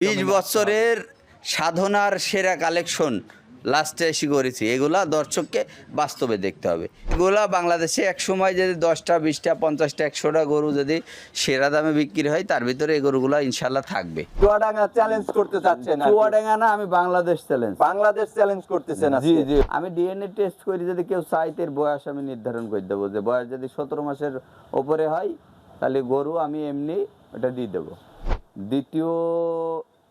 বিশ বছরের সাধনার সেরা কালেকশন লাস্টে এসে করেছি। এগুলা দর্শককে বাস্তবে দেখতে হবে। এগুলা বাংলাদেশে এক সময় যদি দশটা বিশটা পঞ্চাশটা একশোটা গরু যদি সেরা দামে বিক্রি হয় তার ভিতরে এই গরুগুলো ইনশাল্লাহ থাকবে। চুয়াডাঙ্গা চ্যালেঞ্জ করতে চাচ্ছেন চুয়াডাঙ্গা না আমি বাংলাদেশ চ্যালেঞ্জ বাংলাদেশ চ্যালেঞ্জ করতেছেন জি জি। আমি ডিএনএ টেস্ট করি যদি কেউ চাইতে বয়স আমি নির্ধারণ করে দেবো। যে বয়স যদি সতেরো মাসের ওপরে হয় তাহলে গরু আমি এমনি ওটা দিয়ে দেবো। দ্বিতীয়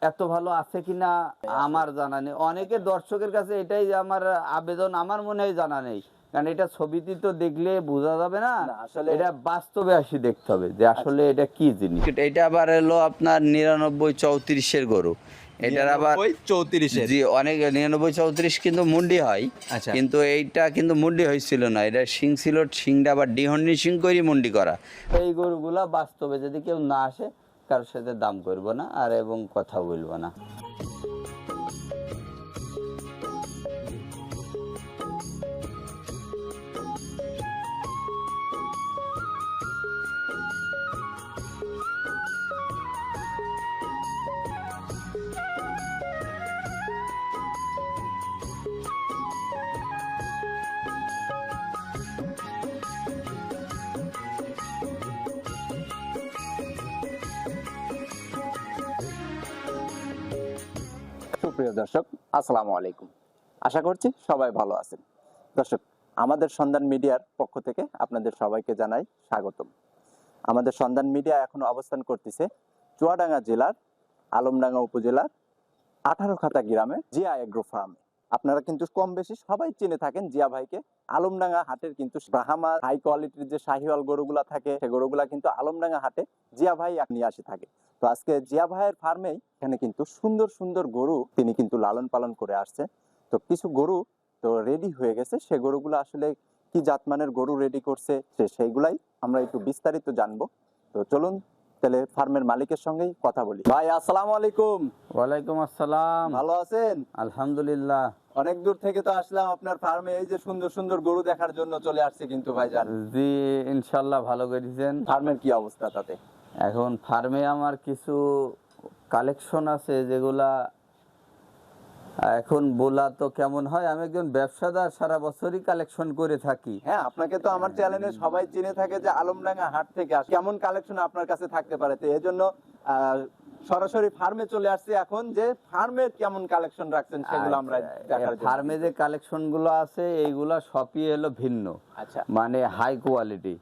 এত ভালো আছে কিনা আমার জানা নেই। অনেকে দর্শকের কাছে এটাই যে আমার আবেদন আমার মনে হয় জানা নেই। কারণ এটা ছবিতে তো দেখলে বোঝা যাবে না। আসলে- এটা বাস্তবে আসি দেখতে হবে যে আসলে এটা কি জিনিস। এটা আবার এলো আপনার নিরানব্বই চৌত্রিশের গরু। এটার আবার চৌত্রিশে জি অনেক নিরানব্বই চৌত্রিশ কিন্তু মুন্ডি হয়। আচ্ছা। কিন্তু এইটা কিন্তু মুন্ডি হয়েছিল না। এটা শিং ছিল শিংটা আবার ডিহন্ডি শিং করি মুন্ডি করা। এই গরুগুলা বাস্তবে যদি কেউ না আসে কারোর সাথে দাম করব না আর এবং কথা বলব না। সুপ্রিয় দর্শক, আসসালামু আলাইকুম। আশা করছি সবাই ভালো আছেন। দর্শক, আমাদের সন্ধান মিডিয়ার পক্ষ থেকে আপনাদের সবাইকে জানাই স্বাগতম। আমাদের সন্ধান মিডিয়া এখন অবস্থান করতেছে চুয়াডাঙ্গা জেলার, আলমডাঙ্গা উপজেলার আঠারো খাতা গ্রামে জিয়া এগ্রো ফার্মে আপনারা কিন্তু কম বেশি সবাই চিনে থাকেন জিয়া ভাইকে। আলমডাঙ্গা হাটের কিন্তু ব্রাহ্মা হাই কোয়ালিটির যে শাহিওয়াল গরুগুলা থাকে, সে গরুগুলা কিন্তু আলমডাঙ্গা হাটে জিয়া ভাই নিয়ে আসে থাকে। তো আজকে জিয়া ভাইয়ের ফার্মেই এখানে কিন্তু সুন্দর সুন্দর গরু তিনি কিন্তু লালন পালন করে আসছে। তো কিছু গরু তো রেডি হয়ে গেছে। সে গরুগুলো আসলে কি জাতমানের গরু রেডি করছে, সে সেইগুলাই আমরা একটু বিস্তারিত জানব। তো চলুন তাহলে ফার্মের মালিকের সঙ্গে কথা বলি। ভাই আসসালাম আলাইকুম। ওয়ালাইকুম আসসালাম। ভালো আছেন? আলহামদুলিল্লাহ। অনেক দূর থেকে তো আসলাম আপনার ফার্মে এই যে সুন্দর সুন্দর গরু দেখার জন্য চলে আসছে কিন্তু ভাইজান। জি ইনশাল্লাহ ভালো করেছেন ফার্মের কি অবস্থা তাতে? এখন ফার্মে আমার কিছু কালেকশন আছে যেগুলা এখন বলা তো কেমন হয়? আমি একজন ব্যবসাদার সারা বছরই কালেকশন করে থাকি। হ্যাঁ আপনাকে তো আমার চ্যানেলে সবাই চিনে থাকে যে আলমডাঙ্গা হাট থেকে আসে। কেমন কালেকশন আপনার কাছে থাকতে পারে? তো এই জন্য আহ, সরাসরি ফার্মে চলে আসছে এখন যে ফার্মে কেমন কালেকশন রাখছেন সেগুলো আমরা ফার্মে যে কালেকশনগুলো আছে এইগুলা সবই হলো ভিন্ন। আচ্ছা। মানে হাই কোয়ালিটি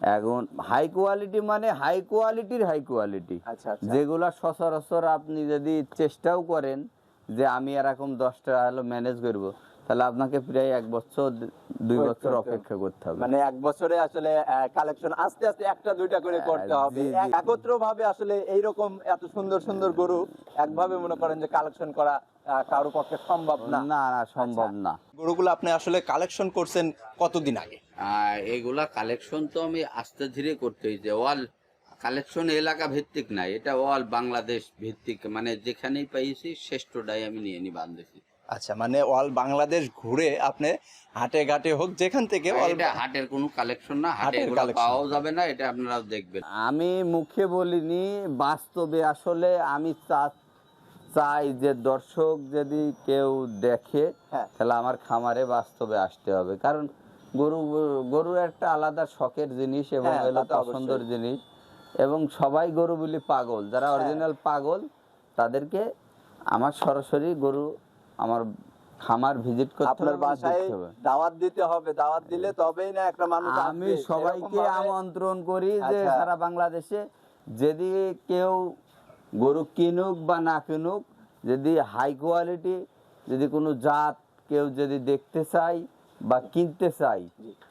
এখন হাই কোয়ালিটি মানে হাই কোয়ালিটির হাই কোয়ালিটি আচ্ছা আচ্ছা। যেগুলা সচরাচর আপনি যদি চেষ্টাও করেন যে আমি এরকম দশটা হলো ম্যানেজ করব তাহলে আপনাকে প্রায় এক বছর দুই বছর অপেক্ষা করতে হবে। মানে এক বছরে আসলে কালেকশন আস্তে আস্তে একটা দুইটা করে করতে হবে। একত্র ভাবে আসলে এইরকম এত সুন্দর সুন্দর গরু একভাবে মনে করেন যে কালেকশন করা আহ, কারও পক্ষে সম্ভব না। না না সম্ভব আচ্ছা। না। গরুগুলো আপনি আসলে কালেকশন করছেন কতদিন আগে? এগুলা কালেকশন তো আমি আস্তে ধীরে করতে হয়েছে অল কালেকশন এলাকা ভিত্তিক নাই এটা অল বাংলাদেশ ভিত্তিক মানে যেখানেই পাইছি শ্রেষ্ঠটাই আমি নিয়ে নি বান্ধেছি আচ্ছা মানে অল বাংলাদেশ ঘুরে আপনি হাটে ঘাটে হোক যেখান থেকে এটা হাটের কোনো কালেকশন না হাটে হাটের পাওয়াও যাবে না এটা আপনারা দেখবেন। আমি মুখে বলিনি বাস্তবে আসলে আমি চা- চাই যে দর্শক যদি কেউ দেখে হ্যাঁ। তাহলে আমার খামারে বাস্তবে আসতে হবে। কারণ গরু গরুর একটা আলাদা শখের জিনিস এবং হ্যাঁ, পছন্দের জিনিস। এবং সবাই গরু বলি পাগল যারা হ্যাঁ। অরিজিনাল পাগল তাদেরকে আমার সরাসরি গরু আমার খামার ভিজিট করতে আপনার বাসায় দাওয়াত দিতে হবে দাওয়াত দিলে তবেই না একটা মানুষ আমি সবাইকে আমন্ত্রণ করি যে আচ্ছা। সারা বাংলাদেশে যদি কেউ গরু কিনুক বা না কিনুক যদি হাই কোয়ালিটি যদি কোনো জাত কেউ যদি দেখতে চাই বা কিনতে চাই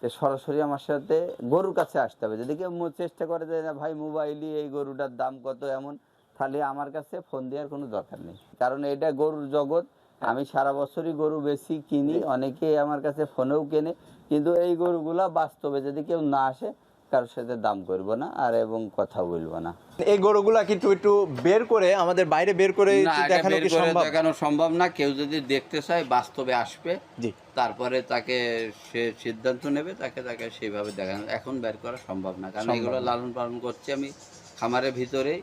যে সরাসরি আমার সাথে গরুর কাছে আসতে হবে। যদি কেউ চেষ্টা করে যে না ভাই মোবাইলই এই গরুটার দাম কত এমন? তাহলে আমার কাছে ফোন দেওয়ার কোনো দরকার নেই। কারণ এটা গরুর জগৎ। আমি সারা বছরই গরু বেশি কিনি অনেকে আমার কাছে ফোনেও কেনে। কিন্তু এই গরুগুলা বাস্তবে যদি কেউ না আসে কারোর সাথে দাম করব না আর এবং কথা বলব না। এই গরুগুলা কিন্তু একটু বের করে আমাদের বাইরে বের করে দেখানো কি সম্ভব? দেখানো সম্ভব না। কেউ যদি দেখতে চায় বাস্তবে আসবে। জি। তারপরে তাকে সে সিদ্ধান্ত নেবে তাকে তাকে সেইভাবে দেখানো। এখন বের করা সম্ভব না কারণ এগুলো লালন পালন করছি আমি খামারের ভিতরেই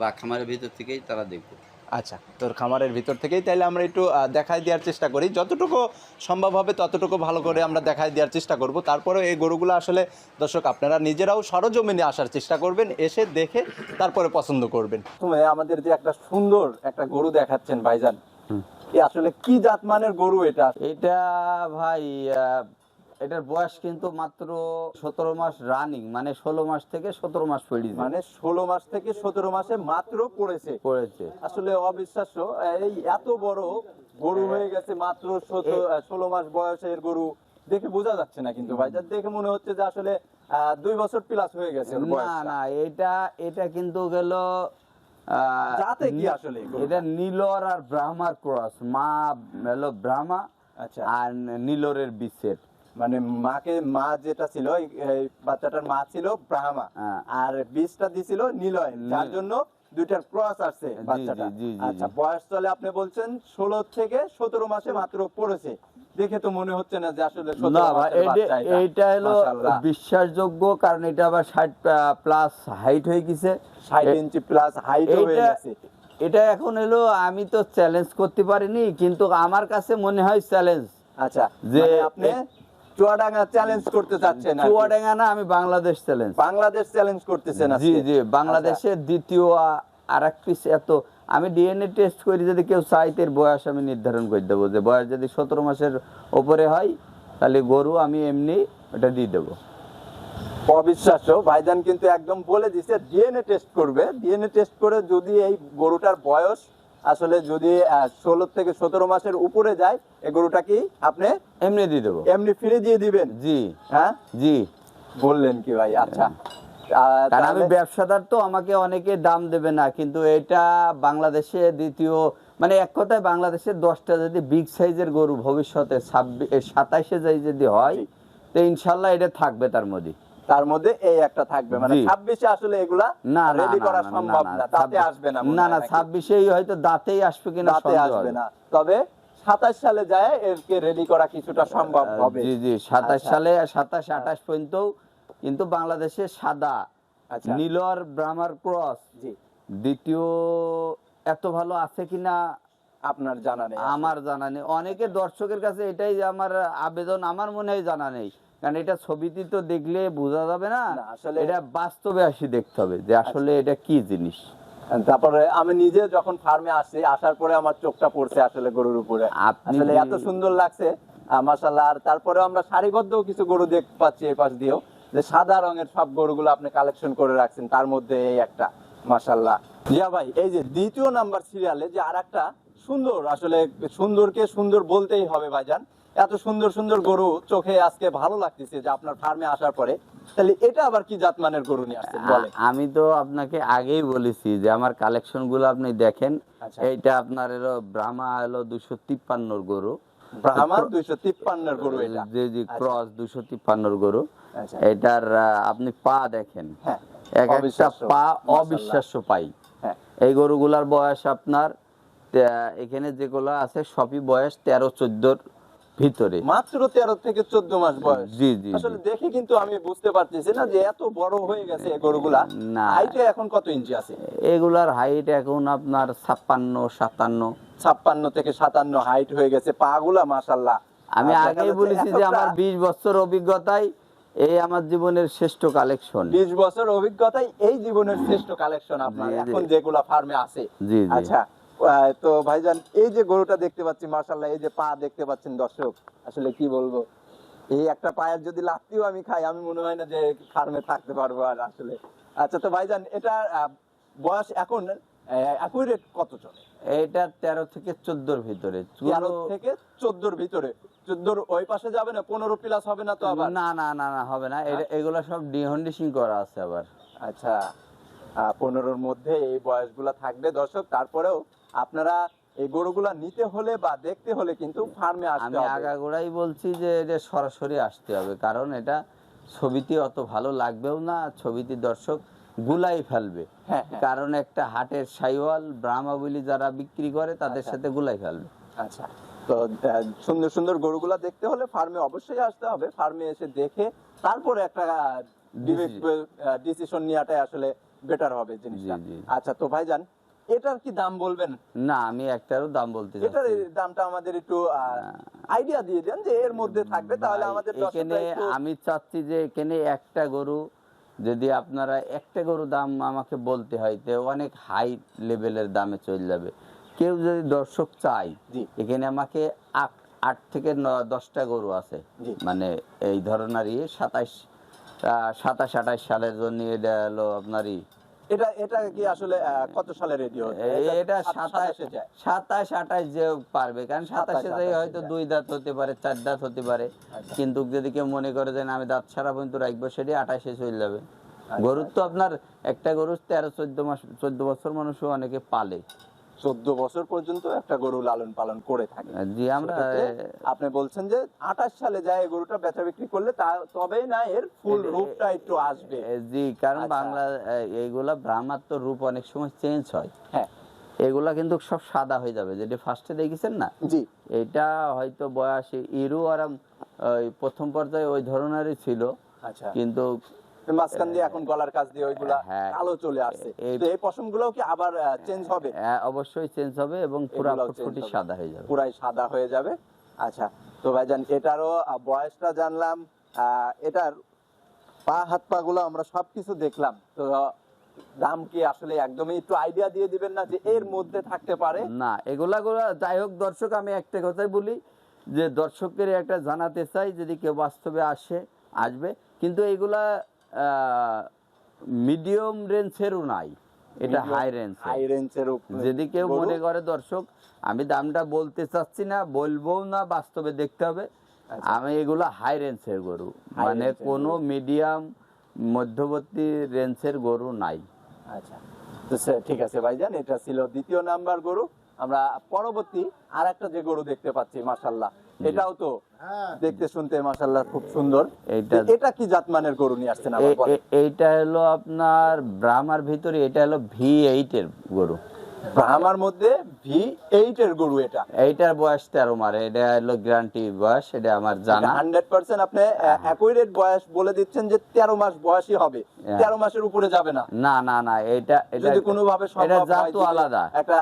বা খামারের ভিতর থেকেই তারা দেখবে। আচ্ছা তোর খামারের ভিতর থেকেই তাইলে আমরা একটু দেখাই দেওয়ার চেষ্টা করি। যতটুকু সম্ভব হবে ততটুকু ভালো করে আমরা দেখাই দেওয়ার চেষ্টা করব। তারপরে এই গরুগুলো আসলে দর্শক আপনারা নিজেরাও সরজমিনে আসার চেষ্টা করবেন এসে দেখে তারপরে পছন্দ করবেন। তুমি আমাদের যে একটা সুন্দর একটা গরু দেখাচ্ছেন ভাইজান আসলে কি জাতমানের গরু এটা? এটা ভাই আহ, এটার বয়স কিন্তু মাত্র সতেরো মাস রানিং মানে ষোলো মাস থেকে সতেরো মাস পড়ি মানে ষোলো মাস থেকে সতেরো মাসে মাত্র পড়েছে। পড়েছে। আসলে অবিশ্বাস্য এই এত বড় গরু হয়ে। গেছে মাত্র ষোলো মাস বয়সের গরু দেখে বোঝা যাচ্ছে না কিন্তু ভাই। দেখে মনে হচ্ছে যে আসলে দুই বছর প্লাস হয়ে গেছে না না এটা এটা কিন্তু গেল আহ, জাতে কি আসলে এটা নীলর আর ব্রাহ্মার ক্রস মা হলো ব্রাহ্মা আচ্ছা। আর নীলরের বিচ্ছেদ। মানে মাকে মা যেটা ছিল বাচ্চাটার মা ছিল ব্রাহ্মা। হ্যাঁ। আর বীজটা দিছিল নিলয় যার জন্য দুইটার ক্রস আসছে বাচ্চাটা। আচ্ছা বয়স চলে আপনি বলছেন ষোলো থেকে সতেরো মাসে মাত্র পড়েছে। দেখে তো মনে হচ্ছে না যে আসলে 17 না ভাই মাসের এটা। এইটা হলো বিশ্বাসযোগ্য কারণ এটা আবার ষাট প্লাস হাইট হয়ে গেছে। ষাট ইঞ্চি প্লাস হাইট হয়ে গেছে। এটা এখন এলো আমি তো চ্যালেঞ্জ করতে পারিনি কিন্তু আমার কাছে মনে হয় চ্যালেঞ্জ আচ্ছা যে যে আপনি চুয়াডাঙ্গা চ্যালেঞ্জ করতে চাচ্ছেন চুয়াডাঙ্গা না আমি বাংলাদেশ চ্যালেঞ্জ বাংলাদেশ চ্যালেঞ্জ করতেছেন জি জি বাংলাদেশের দ্বিতীয় আর এক পিস এত আমি ডিএনএ টেস্ট করি যদি কেউ চাইতে বয়স আমি নির্ধারণ করে দেবো। যে বয়স যদি সতেরো মাসের ওপরে হয় তাহলে গরু আমি এমনি ওটা দিয়ে দেবো। অবিশ্বাস্য। ভাইজান কিন্তু একদম বলে দিছে ডিএনএ টেস্ট করবে। ডিএনএ টেস্ট করে যদি এই গরুটার বয়স আসলে যদি ষোলো থেকে সতেরো মাসের উপরে যায় এই গরুটা কি আপনি এমনি দিয়ে দেবো। এমনি ফিরে দিয়ে দিবেন? জি। হ্যাঁ? জি। বললেন কি ভাই? আচ্ছা। কারণ আমি ব্যবসাদার তো আমাকে অনেকে দাম দেবে না কিন্তু এটা বাংলাদেশে দ্বিতীয় মানে এক কথায় বাংলাদেশের দশটা যদি বিগ সাইজের গরু ভবিষ্যতে ছাব্বিশ সাতাইশে যাই যদি হয় তো ইনশাল্লাহ এটা থাকবে তার মধ্যে। তার মধ্যে এই একটা থাকবে। মানে ছাব্বিশে আসলে এগুলা না রেডি করা সম্ভব না, তাতে আসবে না না না? ছাব্বিশেই হয়তো দাঁতেই আসবে কিনা দাঁতে আসবে না। তবে সাতাশ সালে যায় এরকে রেডি করা কিছুটা সম্ভব হবে। জি জি সাতাশ আচ্ছা। সালে সাতাশ আঠাশ পর্যন্ত কিন্তু বাংলাদেশে সাদা আচ্ছা। নীলর ব্রাহ্মার ক্রস দ্বিতীয় এত ভালো আছে কিনা আপনার জানা নেই। আমার জানা নেই। অনেকে দর্শকের কাছে এটাই আমার আবেদন আমার মনে হয় জানা নেই। কারণ এটা ছবিতে তো দেখলে বোঝা যাবে না আসলে- এটা বাস্তবে আসি দেখতে হবে যে আসলে এটা কি জিনিস। তারপরে আমি নিজে যখন ফার্মে আসছি আসার পরে আমার চোখটা পড়ছে আসলে গরুর উপরে। আসলে এত সুন্দর লাগছে মাসাল্লাহ আর তারপরে আমরা সারিবদ্ধ কিছু গরু দেখতে পাচ্ছি এই পাশ দিয়েও যে সাদা রঙের সব গরুগুলো আপনি কালেকশন করে রাখছেন তার মধ্যে এই একটা মাসাল্লাহ জিয়া ভাই এই যে দ্বিতীয় নাম্বার সিরিয়ালে যে আর একটা সুন্দর আসলে সুন্দরকে সুন্দর বলতেই হবে ভাইজান এত সুন্দর সুন্দর গরু চোখে আজকে ভালো লাগতেছে যে আপনার ফার্মে আসার পরে। তাহলে এটা আবার কি জাতমানের গরু নিয়ে আসছেন বলে আমি তো আপনাকে আগেই বলেছি যে আমার কালেকশনগুলো আপনি দেখেন। আচ্ছা। এইটা আপনার এলো ব্রাহ্মা এলো দুশো তিপ্পান্নর গরু। এটার আপনি পা দেখেন। হ্যাঁ। এক একটা পা। অবিশ্বাস্য পাই। হ্যাঁ। এই গরুগুলার বয়স আপনার এখানে যেগুলো আছে সবই বয়স তেরো চোদ্দোর ভিতরে। মাত্র তেরো থেকে চোদ্দ মাস বয়স। জি জি আসলে দেখে কিন্তু আমি বুঝতে পারতেছি না যে এত বড় হয়ে গেছে গরুগুলা। না। হাইটে এখন কত ইঞ্চি আছে? এগুলার হাইট এখন আপনার ছাপ্পান্ন সাতান্ন। ছাপ্পান্ন থেকে সাতান্ন হাইট হয়ে গেছে মাসাল্লাহ আমি আগেই বলেছি যে আমার বিশ বছর অভিজ্ঞতায় এই আমার জীবনের শ্রেষ্ঠ কালেকশন বিশ বছর অভিজ্ঞতায় এই জীবনের শ্রেষ্ঠ কালেকশন আপনার। এখন যেগুলা ফার্মে আছে। আচ্ছা তো ভাইজান এই যে গরুটা দেখতে পাচ্ছি মার্শাল্লাহ এই যে পা দেখতে পাচ্ছেন দর্শক আসলে কি বলব? এই একটা পায়ের যদি লাত্তিও আমি খাই আমি মনে হয় না যে ফার্মে থাকতে পারব আর আসলে। আচ্ছা তো ভাইজান এটা বয়স এখন অ্যাকুরেট কত চলে এইটা তেরো থেকে চোদ্দোর ভিতরে। তেরো থেকে চোদ্দোর ভিতরে। চোদ্দোর ওই পাশে যাবে না পনেরো প্লাস হবে না তো আবার? না না না না হবে না। এটা- এগুলো সব ডিহন্ডিশিং করা আছে আবার। আচ্ছা পনেরোর মধ্যে এই বয়সগুলা থাকবে দর্শক তারপরেও আপনারা এই গরুগুলা নিতে হলে বা দেখতে হলে কিন্তু ফার্মে আসতে আমি হবে। আগাগোড়াই বলছি যে এটা সরাসরি আসতে হবে কারণ এটা ছবিতে অত ভালো লাগবেও না ছবিতে দর্শক গুলাই ফেলবে। হ্যাঁ, হ্যাঁ। কারণ একটা হাটের সাইওয়াল ব্রাহ্মাবলি যারা বিক্রি করে তাদের আচ্ছা। সাথে গুলাই ফেলবে। আচ্ছা। তো সুন্দর সুন্দর গরুগুলা দেখতে হলে ফার্মে অবশ্যই আসতে হবে। ফার্মে এসে দেখে তারপরে একটা ডিসিশন নেওয়াটাই আসলে বেটার হবে জিনিসটা। আচ্ছা তো ভাইজান এটার কি দাম বলবেন? না আমি একটারও দাম বলতে এটার দামটা আমাদের একটু আইডিয়া দিয়ে দেন যে এর মধ্যে থাকবে তাহলে আমাদের এখানে আমি চাচ্ছি যে এখানে একটা গরু যদি আপনারা একটা গরু দাম আমাকে বলতে হয় তো অনেক হাই লেভেলের দামে চলে যাবে। কেউ যদি দর্শক চাই এখানে আমাকে আট- থেকে দশটা গরু আছে। মানে এই ধরনেরই সাতাইশ সাতাশ আঠাশ সালের জন্য এটা হলো আপনারই এটা এটা কি আসলে কত সালে রেডি এটা সাতাশ সাতাশ আঠাশ যে পারবে। কারণ সাতাশে যাই হয়তো দুই দাঁত হতে পারে চার দাঁত হতে পারে। আচ্ছা। কিন্তু যদি কেউ মনে করে যে আমি দাঁত ছাড়া পর্যন্ত রাখব সেটি আঠাশে চলে যাবে। আচ্ছা। গরুর তো আপনার একটা গরু তেরো চোদ্দ মাস চোদ্দ বছর মানুষও অনেকে পালে। চোদ্দ বছর পর্যন্ত একটা গরু লালন পালন করে থাকে। জি আমরা আপনি বলছেন যে আঠাশ সালে যায় গরুটা বেচা বিক্রি করলে তা তবেই না এর ফুল রূপটা একটু আসবে। জি কারণ আচ্ছা। বাংলা এইগুলা ব্রাহ্মার রূপ অনেক সময় চেঞ্জ হয়। হ্যাঁ। এগুলা কিন্তু সব সাদা হয়ে যাবে যেটা ফার্স্টে দেখেছেন না? জি। এটা হয়তো বয়সে ইরু আরাম ওই প্রথম পর্যায়ে ওই ধরনেরই ছিল। আচ্ছা। কিন্তু মাঝখান দিয়ে এখন গলার কাজ দিয়ে ওইগুলা হ্যাঁ। কালো চলে আসছে। তো এই কি আবার চেঞ্জ হবে? অবশ্যই চেঞ্জ হবে এবং পুরো ফুটফুটি সাদা হয়ে যাবে। পুরাই সাদা হয়ে যাবে। আচ্ছা তো ভাইজান এটারও বয়সটা জানলাম। এটার পা হাত পা গুলো আমরা সবকিছু দেখলাম। তো দাম কি আসলে একদমই একটু আইডিয়া দিয়ে দিবেন না যে এর মধ্যে থাকতে পারে? না এগুলা গুলা যাই হোক দর্শক আমি একটা কথাই বলি যে দর্শকের একটা জানাতে চাই যদি কেউ বাস্তবে আসে আসবে। কিন্তু এগুলা মিডিয়াম রেঞ্জেরও নাই। এটা হাই রেঞ্জ হাই রেঞ্জের যদি কেউ মনে করে দর্শক আমি দামটা বলতে চাচ্ছি না বলব না বাস্তবে দেখতে হবে। আচ্ছা। আমি এগুলো হাই রেঞ্জের গরু। মানে কোনো মিডিয়াম মধ্যবর্তী রেঞ্জের গরু নাই। আচ্ছা। তো ঠিক আছে ভাইজান এটা ছিল দ্বিতীয় নাম্বার গরু। আমরা পরবর্তী আর একটা যে গরু দেখতে পাচ্ছি মাশাল্লাহ এটাও তো দেখতে শুনতে মাশাল্লাহ খুব সুন্দর। এইটা- তো এটা কি জাতমানের গরু নিয়ে আসছেন এইটা হলো আপনার ব্রাহ্মার ভিতরে এটা হলো ভি এইটের গরু। ব্রাহ্মার মধ্যে ভি এইট এর গরু এটা। এইটার বয়স তেরো মারে এটা হলো গ্যারান্টি বয়স এটা আমার জানা। হান্ড্রেড পার্সেন্ট আপনি অ্যাকুরেট বয়স বলে দিচ্ছেন যে তেরো মাস বয়সই হবে। হ্যাঁ। তেরো মাসের উপরে যাবে না। না না না এটা এটা যদি কোনোভাবে এটা হয় দিলে আলাদা। একটা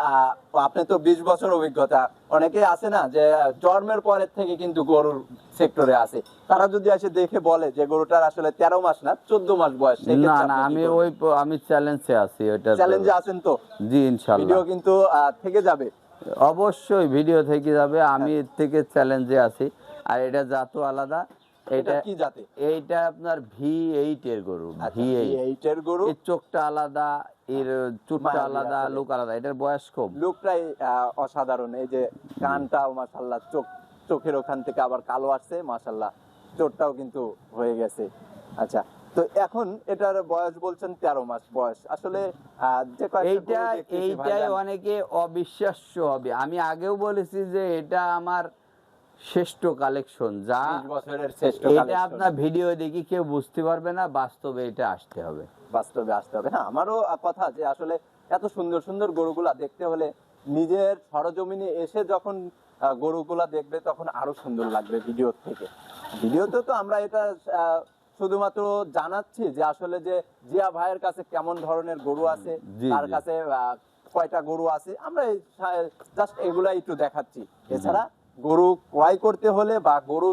আপনি তো বিশ বছর অভিজ্ঞতা। অনেকে আছে না যে জন্মের পরের থেকে কিন্তু গরুর সেক্টরে আছে। তারা যদি এসে দেখে বলে যে গরুটার আসলে তেরো মাস না চোদ্দ মাস বয়স না না আমি ওই আমি চ্যালেঞ্জে আছি ওইটা চ্যালেঞ্জে আছেন তো? জি ইনশাল্লাহ। ভিডিও কিন্তু থেকে যাবে। অবশ্যই ভিডিও থেকে যাবে। আমি এর থেকে চ্যালেঞ্জে আছি। আর এটা জাতও আলাদা। এটা কি জাতে? এইটা আপনার ভি এইট এর গরু আচ্ছা, ভি এইট এর গরু। চোখটা আলাদা এর চুটটা আলাদা। লোক আলাদা এটার বয়স কম। লুকটাই অসাধারণ। এই যে কানটাও চোখ চোখের ওখান থেকে আবার কালো আসছে চোটটাও কিন্তু হয়ে গেছে। আচ্ছা তো এখন এটার বয়স বলছেন তেরো মাস বয়স। আসলে এইটা এইটাই অনেকে অবিশ্বাস্য হবে। আমি আগেও বলেছি যে এটা আমার শ্রেষ্ঠ কালেকশন যা বছরের এটা আপনার ভিডিও দেখি কেউ বুঝতে পারবে না বাস্তবে এটা আসতে হবে। বাস্তবে আসতে হবে। হ্যাঁ আমারও কথা যে আসলে এত সুন্দর সুন্দর গরুগুলা দেখতে হলে নিজের সরজমিনে এসে যখন গরুগুলা দেখবে তখন আরও সুন্দর লাগবে ভিডিও থেকে। ভিডিওতে তো আমরা এটা শুধুমাত্র জানাচ্ছি যে আসলে যে জিয়া ভাইয়ের কাছে কেমন ধরনের গরু আছে তার কাছে কয়টা গরু আছে আমরা জাস্ট এগুলাই একটু দেখাচ্ছি। এছাড়া গরু ক্রয় করতে হলে বা গরু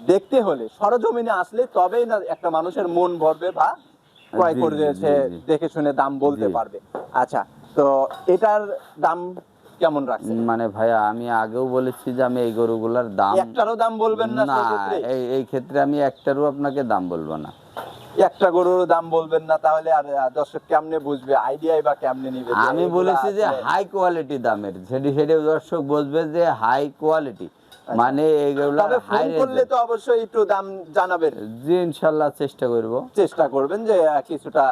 দেখতে হলে সরজমিনে আসলে তবেই না একটা মানুষের মন ভরবে বা ক্রয় জি, করে জি, সে। দেখে শুনে দাম বলতে পারবে। আচ্ছা তো এটার দাম কেমন রাখছে মানে ভাইয়া আমি আগেও বলেছি যে আমি এই গরুগুলার দাম একটারও দাম বলবেন না না এই এই ক্ষেত্রে আমি একটারও আপনাকে দাম বলব না। একটা গরুর দাম বলবেন না তাহলে আর দর্শক কেমনে বুঝবে আইডিয়াই বা কেমনে নিবে আমি বলেছি যে হাই কোয়ালিটি দামের সেটি সেটি দর্শক বুঝবে যে হাই কোয়ালিটি মানে এগুলা ফোন করলে তো অবশ্যই একটু দাম জানাবেন। জি ইনশাল্লাহ চেষ্টা করব। চেষ্টা করবেন যে কিছুটা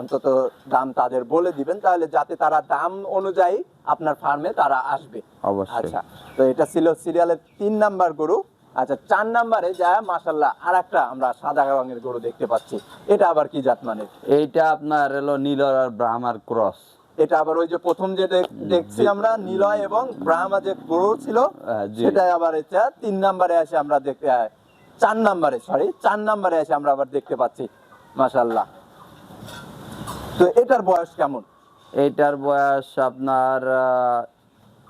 অন্তত দাম তাদের বলে দিবেন তাহলে যাতে তারা দাম অনুযায়ী আপনার ফার্মে তারা আসবে। অবশ্যই। আচ্ছা তো এটা ছিল সিরিয়ালের তিন নাম্বার গরু। আচ্ছা চার নাম্বারে যা মাসাল্লাহ আর একটা আমরা সাদা রঙের গরু দেখতে পাচ্ছি। এটা আবার কি জাত মানে এইটা আপনার হলো নীল আর ব্রাহ্মার ক্রস। এটা আবার ওই যে প্রথম যে দেখছি আমরা নিলয় এবং ব্রাহ্মা যে গরু ছিল সেটা আবার এটা তিন নাম্বারে এসে আমরা দেখতে চার নাম্বারে সরি চার নাম্বারে এসে আমরা আবার দেখতে পাচ্ছি মাসাল্লাহ তো এটার বয়স কেমন? এইটার বয়স আপনার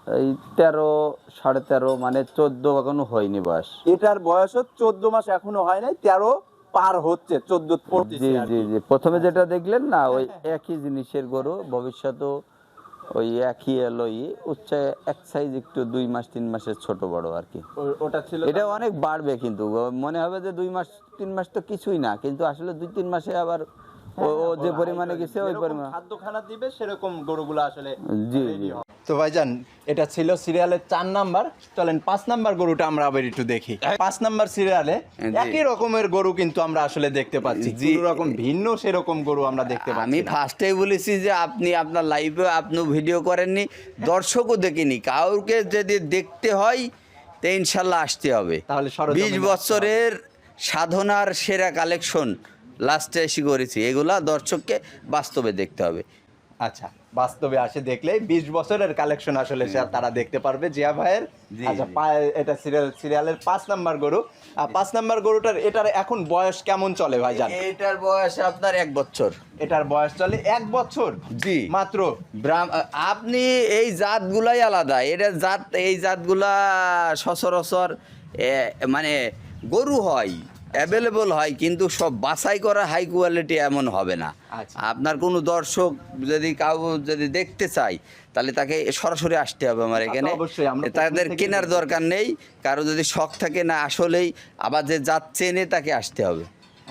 এই তেরো সাড়ে তেরো মানে চোদ্দ এখনও হয়নি বয়স। এটার বয়সও চোদ্দ মাস এখনও হয় নাই তেরো পার হচ্ছে চোদ্দ জি জি জি। প্রথমে যেটা দেখলেন না ওই একই জিনিসের গরু ভবিষ্যতেও ওই একই এলোই উচ্চ এক সাইজ একটু দুই মাস তিন মাসের ছোট বড় আর কি। ওটা ছিল এটা অনেক বাড়বে কিন্তু মনে হবে যে দুই মাস তিন মাস তো কিছুই না কিন্তু আসলে দুই তিন মাসে আবার ও- ও যে পরিমাণে গেছে ওই পরিমাণ। খাদ্য খানা দিবে সেরকম গরুগুলো আসলে জি জি। তো ভাইজান এটা ছিল সিরিয়ালের চার নাম্বার। চলেন পাঁচ নাম্বার গরুটা আমরা আবার একটু দেখি। পাঁচ নাম্বার সিরিয়ালে একই রকমের গরু কিন্তু আমরা আসলে দেখতে পাচ্ছি। কোনো রকম ভিন্ন সেরকম গরু আমরা দেখতে পাচ্ছি আমি। ফার্স্টেই বলেছি যে আপনি আপনার লাইভে আপনি ভিডিও করেননি দর্শকও দেখিনি। কাউকে যদি দেখতে হয় তো ইনশাল্লাহ আসতে হবে। তাহলে বিশ বছরের সাধনার সেরা কালেকশন লাস্টে এসে করেছি। এগুলা দর্শককে বাস্তবে দেখতে হবে। আচ্ছা বাস্তবে আসে দেখলে বিশ বছরের কালেকশন আসলে তারা দেখতে পারবে। জিয়া ভাইয়ের আচ্ছা এটা সিরিয়াল সিরিয়ালের পাঁচ নাম্বার গরু। আর পাঁচ নাম্বার গরুটার এটার এখন বয়স কেমন চলে ভাইজান? এটার বয়স আপনার এক বছর। এটার বয়স চলে এক বছর? জি। মাত্র? আপনি এই জাতগুলাই আলাদা। এটা জাত এই জাতগুলা সচরাচর মানে গরু হয়। অ্যাভেলেবল হয় কিন্তু সব বাছাই করা হাই কোয়ালিটি এমন হবে না। আচ্ছা। আপনার কোনো দর্শক যদি কাউ যদি দেখতে চাই তাহলে তাকে সরাসরি আসতে হবে আমার এখানে। তাদের কেনার দরকার নেই কারও যদি শখ থাকে না আসলেই আবার যে জাত চেনে তাকে আসতে হবে।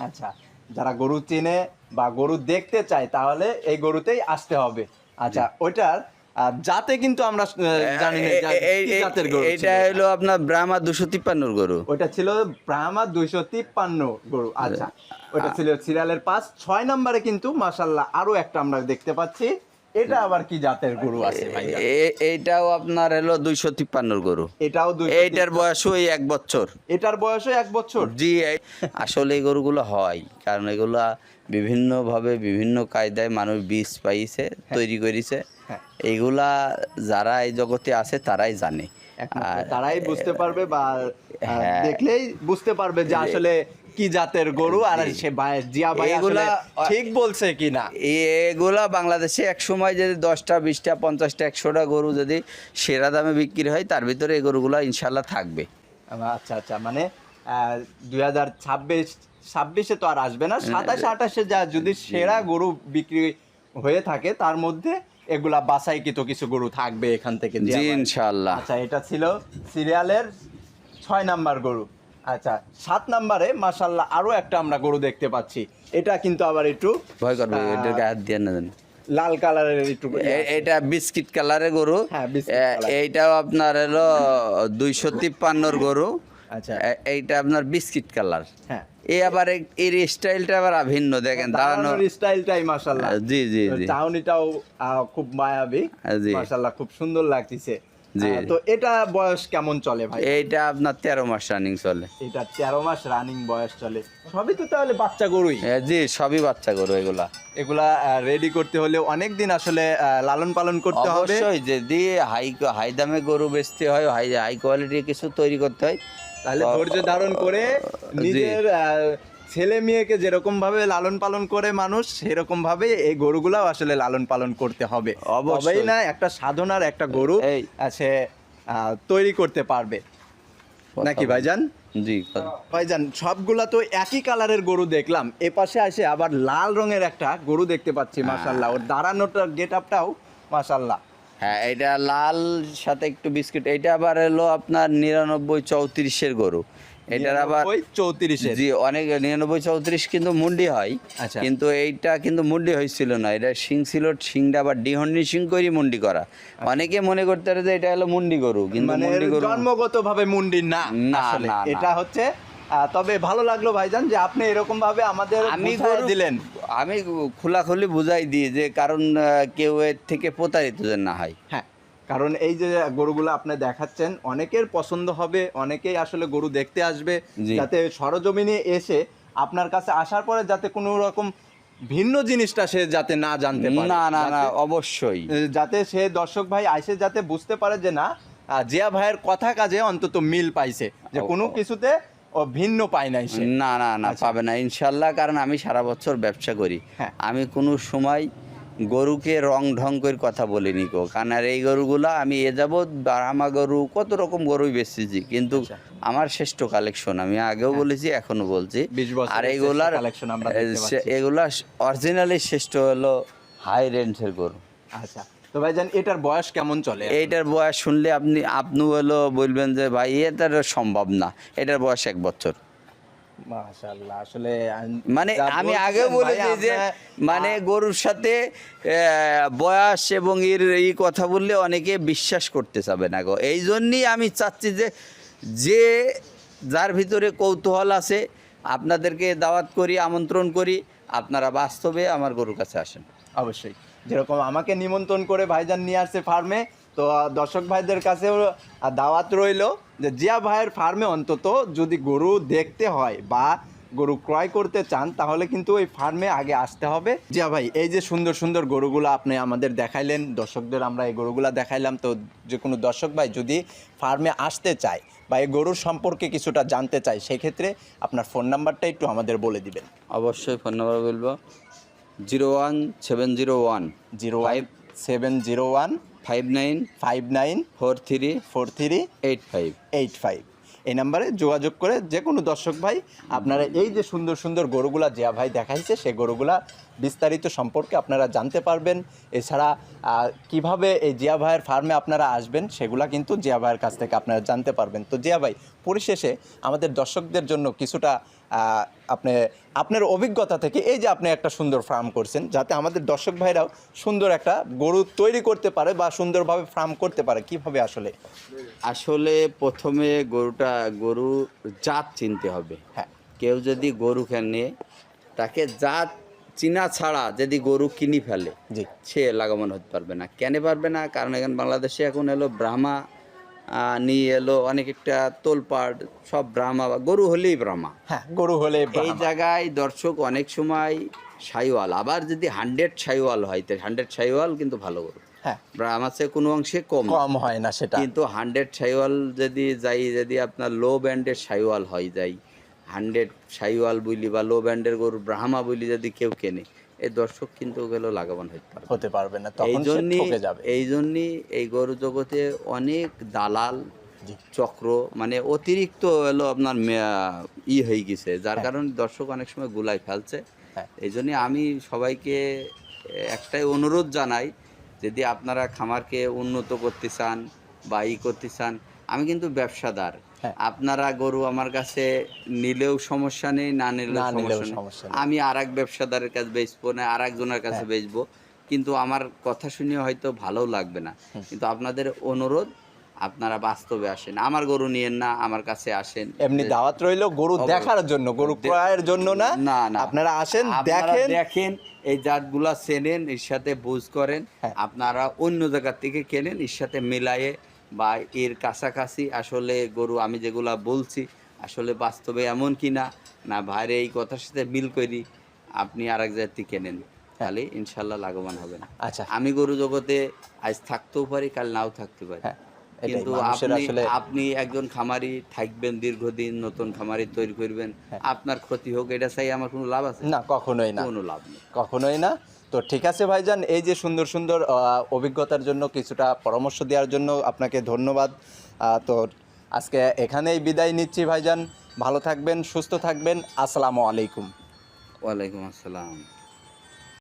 আচ্ছা যারা গরু চেনে বা গরু দেখতে চায় তাহলে এই গরুতেই আসতে হবে। আচ্ছা ওইটার আহ, যাতে কিন্তু আমরা আহ, জানি না জাতের গরু এটা হলো আপনার ব্রাহ্মা দুশো তিপ্পান্ন গরু। ওটা ছিল ব্রাহ্মা দুশো তিপ্পান্ন গরু আচ্ছা। ওটা ছিল সিরিয়ালের পাঁচ ছয় নম্বরে কিন্তু মাসাল্লাহ আরও একটা আমরা দেখতে পাচ্ছি। এটা আবার কি জাতের গরু আছে ভাই? এইটাও আপনার হলো দুইশো তিপ্পান্নর গরু। এটাও এইটার বয়সও এই এক বছর। এটার বয়সও এক বছর? জি আসলে এই গরুগুলো হয় কারণ এগুলা বিভিন্নভাবে বিভিন্ন কায়দায় মানুষ বীজ পাইছে তৈরি করেছে। হ্যাঁ। এইগুলা যারা এই জগতে আছে তারাই জানে। তারাই বুঝতে পারবে বা হ্যাঁ। দেখলেই বুঝতে পারবে যে আসলে কি জাতের গরু আর। সে জিয়া ভাই এগুলা ঠিক বলছে কিনা? এগুলা বাংলাদেশে এক সময় যদি দশটা বিশটা পঞ্চাশটা একশোটা গরু যদি সেরা দামে বিক্রি হয় তার ভিতরে এই গরুগুলা ইনশাল্লাহ থাকবে। আচ্ছা আচ্ছা মানে দুই হাজার ছাব্বিশ ছাব্বিশে তো আর আসবে না সাতাশ আঠাশে যা যদি সেরা গরু বিক্রি হয়ে থাকে তার মধ্যে এগুলা বাসাইকৃত কিছু গরু থাকবে এখান থেকে জি ইনশাল্লাহ আচ্ছা এটা ছিল সিরিয়ালের ছয় নাম্বার গরু। আচ্ছা সাত নাম্বারে মাসাল্লাহ আরও একটা আমরা গরু দেখতে পাচ্ছি। এটা কিন্তু আবার একটু ভয় করবে হাত দিয়ে না লাল কালারের একটু এটা বিস্কিট কালারের গরু। হ্যাঁ। এইটাও আপনার হলো দুইশো তিপ্পান্নর গরু। আচ্ছা। এইটা আপনার বিস্কিট কালার। হ্যাঁ। এই আবার এর স্টাইলটা আবার ভিন্ন দেখেন দাঁড়ানো দাঁড়ানোর স্টাইলটাই মাশাল্লাহ জি জি জি। চাউনিটাও খুব মায়াবী। জি। খুব সুন্দর লাগতেছে। তো এটা বয়স কেমন চলে ভাই? এইটা আপনার তেরো মাস রানিং চলে। এটা তেরো মাস রানিং বয়স চলে। সবই তো তাহলে বাচ্চা গরুই। জি সবই বাচ্চা গরু এগুলা। এগুলা রেডি করতে হলে অনেক দিন আসলে লালন পালন করতে হবে। অবশ্যই যদি হাই হাই দামে গরু বেচতে হয় হাই হাই কোয়ালিটির কিছু তৈরি করতে হয় তাহলে ধৈর্য ধারণ করে নিজের ছেলে মেয়েকে যেরকম ভাবে লালন পালন করে মানুষ সেরকম ভাবে এই গরুগুলাও আসলে লালন পালন করতে হবে। অবশ্যই। না একটা সাধনার একটা গরু এই। আছে তৈরি করতে পারবে। নাকি ভাইজান? জি ভাইজান সবগুলা তো একই কালারের গরু দেখলাম। এ পাশে আসে আবার লাল রঙের একটা গরু দেখতে পাচ্ছি মাশাল্লাহ ওর দাঁড়ানোটার গেট আপটাও মাশাল্লাহ হ্যাঁ এটা লাল সাথে একটু বিস্কিট। এটা আবার এলো আপনার নিরানব্বই চৌত্রিশের গরু। এটার আবার চৌত্রিশে জি অনেক নিরানব্বই চৌত্রিশ কিন্তু মুন্ডি হয়। আচ্ছা। কিন্তু এইটা কিন্তু মুন্ডি হয়েছিল না। এটা শিং ছিল শিংটা আবার ডিহন্ডি শিং করে মুন্ডি করা। অনেকে মনে করতে পারে যে এটা হলো মুন্ডি গরু কিন্তু মানে মুন্ডি গরু জন্মগত ভাবে মুন্ডি না না। এটা হচ্ছে তবে ভালো লাগল ভাইজান যে আপনি এরকম ভাবে আমাদের আমি দিলেন। আমি খোলাখুলি বুঝাই দিই যে কারণ কেউ এর থেকে প্রতারিত যেন না হয়। হ্যাঁ। কারণ এই যে গরুগুলো আপনি দেখাচ্ছেন অনেকের পছন্দ হবে অনেকেই আসলে গরু দেখতে আসবে যাতে সরজমিনে এসে আপনার কাছে আসার পরে যাতে কোনো রকম ভিন্ন জিনিসটা সে যাতে না জানতে পারে। না না না অবশ্যই। যাতে সে দর্শক ভাই আইসে যাতে বুঝতে পারে যে না জিয়া ভাইয়ের কথা কাজে অন্তত মিল পাইছে যে কোনো কিছুতে ও ভিন্ন পায় নাই সে। না না না আচ্ছা। পাবে না ইনশাল্লাহ কারণ আমি সারা বছর ব্যবসা করি। হ্যাঁ। আমি কোনো সময় গরুকে রং ঢং করে কথা বলিনি কো কারণ আর এই গরুগুলা আমি এ যাবৎ বারামা গরু কত রকম গরুই বেচেছি কিন্তু আচ্ছা। আমার শ্রেষ্ঠ কালেকশন আমি আগেও বলেছি এখনও বলছি। 20 আর এইগুলার। এগুলা অরিজিনালি শ্রেষ্ঠ হলো হাই রেঞ্জের গরু। আচ্ছা। তো ভাইজান এটার বয়স কেমন চলে এইটার বয়স শুনলে আপনি আপনি হলো বলবেন যে ভাই এটার সম্ভব না। এটার বয়স এক বছর। মাশাআল্লাহ আসলে মানে আমি আগে বলেছি যে মানে গরুর সাথে বয়স এবং এর এই কথা বললে অনেকে বিশ্বাস করতে চাবে না গো। এই জন্যই আমি চাচ্ছি যে যে যার ভিতরে কৌতূহল আছে আপনাদেরকে দাওয়াত করি আমন্ত্রণ করি আপনারা বাস্তবে আমার গরুর কাছে আসেন। অবশ্যই। যেরকম আমাকে নিমন্ত্রণ করে ভাইজান নিয়ে আসছে ফার্মে তো দর্শক ভাইদের কাছেও দাওয়াত রইল। যে জিয়া ভাইয়ের ফার্মে অন্তত যদি গরু দেখতে হয় বা গরু ক্রয় করতে চান তাহলে কিন্তু ওই ফার্মে আগে আসতে হবে। জিয়া ভাই এই যে সুন্দর সুন্দর গরুগুলো আপনি আমাদের দেখাইলেন দর্শকদের আমরা এই গরুগুলা দেখাইলাম তো যে কোনো দর্শক ভাই যদি ফার্মে আসতে চায় বা এই গরুর সম্পর্কে কিছুটা জানতে চায় সেক্ষেত্রে আপনার ফোন নাম্বারটা একটু আমাদের বলে দিবেন। অবশ্যই ফোন নাম্বার বলব। Zero one seven zero one. Zero five seven zero one five nine five nine four three four three eight five eight five এই নাম্বারে যোগাযোগ করে যে কোনো দর্শক ভাই আপনারা এই যে সুন্দর সুন্দর গরুগুলা জিয়া ভাই দেখাইছে সেই গরুগুলা বিস্তারিত সম্পর্কে আপনারা জানতে পারবেন। এছাড়া কীভাবে এই জিয়া ভাইয়ের ফার্মে আপনারা আসবেন সেগুলা কিন্তু জিয়া ভাইয়ের কাছ থেকে আপনারা জানতে পারবেন। তো জিয়া ভাই পরিশেষে আমাদের দর্শকদের জন্য কিছুটা আপনি আপনার অভিজ্ঞতা থেকে এই যে আপনি একটা সুন্দর ফার্ম করছেন যাতে আমাদের দর্শক ভাইরাও সুন্দর একটা গরু তৈরি করতে পারে বা সুন্দরভাবে ফার্ম করতে পারে কীভাবে আসলে? আসলে প্রথমে গরুটা গরু জাত চিনতে হবে। হ্যাঁ। কেউ যদি গরু কেনে তাকে জাত চিনা ছাড়া যদি গরু কিনি ফেলে জি। সে লাগামন হতে পারবে না। কেন পারবে না কারণ এখন বাংলাদেশে এখন এলো ব্রাহ্মা নিয়ে এলো অনেক একটা তোলপাড় সব ব্রাহ্মা বা গরু হলেই ব্রাহ্মা। হ্যাঁ গরু হলে এই জায়গায় দর্শক অনেক সময় সাইওয়াল আবার যদি হান্ড্রেড সাইওয়াল হয় তো হান্ড্রেড সাইওয়াল কিন্তু ভালো গরু। হ্যাঁ। ব্রাহ্মা চেয়ে কোনো অংশে কম। কম হয় না সেটা। কিন্তু হান্ড্রেড সাইওয়াল যদি যাই যদি আপনার লো ব্যান্ডের সাইওয়াল হয় যাই হান্ড্রেড সাইওয়াল বলি বা লো ব্যান্ডের গরু ব্রাহ্মা বলি যদি কেউ কেনে এই দর্শক কিন্তু ওগুলো লাগাবান হতে পারবে হতে পারবে না এই তখন ঠকে যাবে। এই জন্যই এই গরু জগতে অনেক দালাল চক্র মানে অতিরিক্ত হলো আপনার ই হয়ে গেছে যার হ্যাঁ। কারণে দর্শক অনেক সময় গুলাই ফেলছে। হ্যাঁ। এই জন্যে আমি সবাইকে একটাই অনুরোধ জানাই যদি আপনারা খামারকে উন্নত করতে চান বা ই করতে চান আমি কিন্তু ব্যবসাদার। আপনারা গরু আমার কাছে নিলেও সমস্যা নেই না নিলেও সমস্যা নেই। আমি আর এক ব্যবসাদারের কাছে বেচবো না আর একজনের কাছে হ্যাঁ। বেচবো। কিন্তু আমার কথা শুনে হয়তো ভালো লাগবে না। কিন্তু আপনাদের অনুরোধ আপনারা বাস্তবে আসেন। আমার গরু নিয়েন না আমার কাছে আসেন। এমনি দাওয়াত রইল গরু দেখার জন্য গরু ক্রয়ের জন্য না? না না। আপনারা আসেন দেখেন। দেখেন এই জাতগুলা চেনেন এর সাথে বুঝ করেন। হ্যাঁ। আপনারা অন্য জায়গা থেকে কেনেন এর সাথে মেলায়ে বা এর কাছাকাছি আসলে গরু আমি যেগুলা বলছি আসলে বাস্তবে এমন কি না না ভাইরে এই কথার সাথে মিল করি আপনি আর এক জাতি কেনেন তাহলে ইনশাল্লাহ লাভবান হবেন। আচ্ছা। আমি গরু জগতে আজ থাকতেও পারি কাল নাও থাকতে পারি। হ্যাঁ কিন্তু আপনি আপনি একজন খামারি থাকবেন দীর্ঘদিন নতুন খামারি তৈরি করবেন। হ্যাঁ। আপনার ক্ষতি হোক এটা চাই আমার কোনো লাভ আছে? না কখনোই না। কোনো লাভ নেই। কখনোই না। তো ঠিক আছে ভাইজান, এই যে সুন্দর সুন্দর অভিজ্ঞতার জন্য কিছুটা পরামর্শ দেওয়ার জন্য আপনাকে ধন্যবাদ। তো আজকে এখানেই বিদায় নিচ্ছি ভাইজান। ভালো থাকবেন, সুস্থ থাকবেন। আসসালামু আলাইকুম। ওয়ালাইকুম আসসালাম।